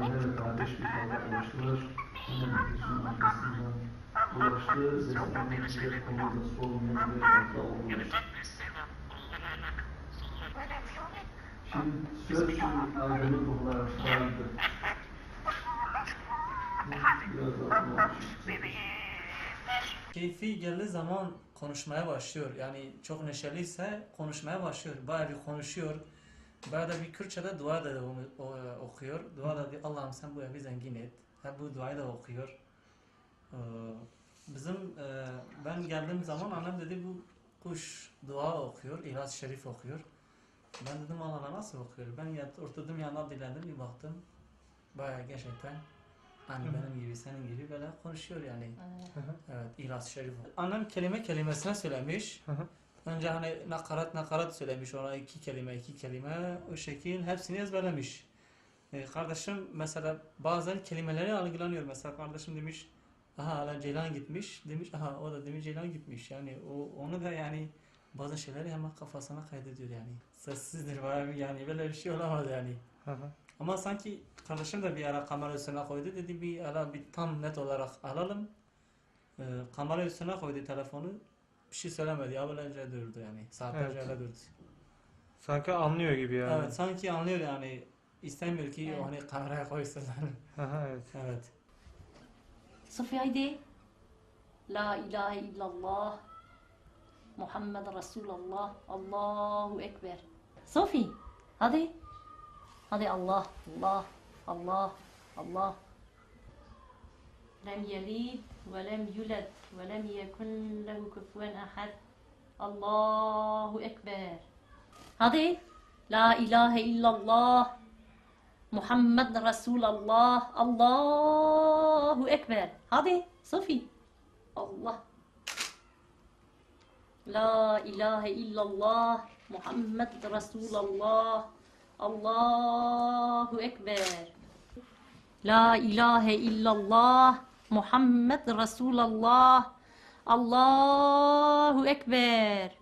Ve kardeş bir kavga ulaştılar. Hemen nüfusun Şimdi söz. Biraz daha olmuş. Keyfi geldiği zaman konuşmaya başlıyor. Yani çok neşeliyse konuşmaya başlıyor. Bayağı bir konuşuyor. Bayağı da bir Kürtçe'de dua da o- okuyor. Dua da diyor Allah'ım sen bu evi zengin et. Hep bu duayı da okuyor. Ee, Bizim e, ben geldiğim zaman annem dedi bu kuş dua okuyor, İhlas Şerif okuyor. Ben dedim Allah nasıl okuyor? Ben yat, oturdum yanına dilendim bir baktım. Bayağı gerçekten hani benim gibi senin gibi böyle konuşuyor yani. Evet, İhlas Şerif. Annem kelime kelimesine söylemiş. Hı hı. Önce hani nakarat nakarat söylemiş ona iki kelime iki kelime o şekil hepsini ezberlemiş. Ee, kardeşim mesela bazen kelimeleri algılanıyor. Mesela kardeşim demiş aha hala Ceylan gitmiş demiş aha o da demiş Ceylan gitmiş. Yani o onu da yani bazı şeyleri hemen kafasına kaydediyor yani. Sessizdir bayağı yani böyle bir şey olamaz yani. Ama sanki kardeşim de bir ara kamera üstüne koydu dedi bir ala bir tam net olarak alalım. Ee, kamera üstüne koydu telefonu bir şey söylemedi ya böylece durdu yani saatlerce evet. öyle durdu. Sanki anlıyor gibi yani. Evet sanki anlıyor yani istemiyor ki evet. hani kameraya koysunlar. evet. Evet. Sıfır haydi. La ilahe illallah. محمد رسول الله. الله أكبر. صفي هذه؟ هذه الله. الله. الله. الله. لم يلد ولم يولد ولم يكن له كفوا أحد. الله أكبر. هذه؟ لا إله إلا الله. محمد رسول الله. الله أكبر. هذه؟ صفي الله. La ilahe illallah Muhammed Resulallah Allahu Ekber. La ilahe illallah Muhammed Resulallah Allahu Ekber.